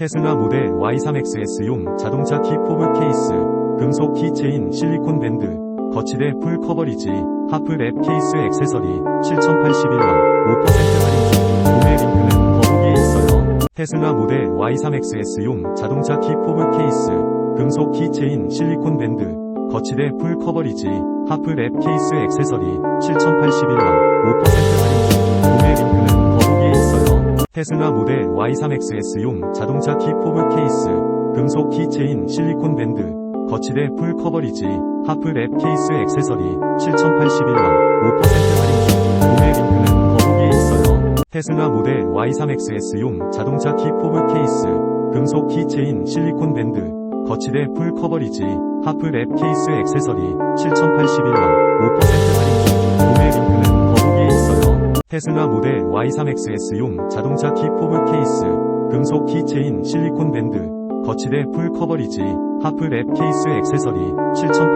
테슬라 모델 Y3XS용 자동차 키 포브 케이스, 금속 키체인 실리콘 밴드, 거치대 풀 커버리지, 하프 랩 케이스 액세서리, 7,081원, 5% 할인 중, 구매 링크는 더보기에 있어요. 테슬라 모델 Y3XS용 자동차 키 포브 케이스, 금속 키체인 실리콘 밴드, 거치대 풀 커버리지, 하프 랩 케이스 액세서리, 7,081원, 5% 테슬라 모델 Y3XS용 자동차 키 포브 케이스, 금속 키체인 실리콘 밴드, 거치대 풀 커버리지, 하프 랩 케이스 액세서리, 7,081원, 5% 할인 중, 구매 링크는 더보기에 있어요. 테슬라 모델 Y3XS용 자동차 키 포브 케이스, 금속 키체인 실리콘 밴드, 거치대 풀 커버리지, 하프 랩 케이스 액세서리, 7,081원, 5% 테슬라 모델 Y3XS용 자동차 키 포브 케이스, 금속 키체인 실리콘 밴드, 거치대 풀 커버리지, 하프 랩 케이스 액세서리, 7,080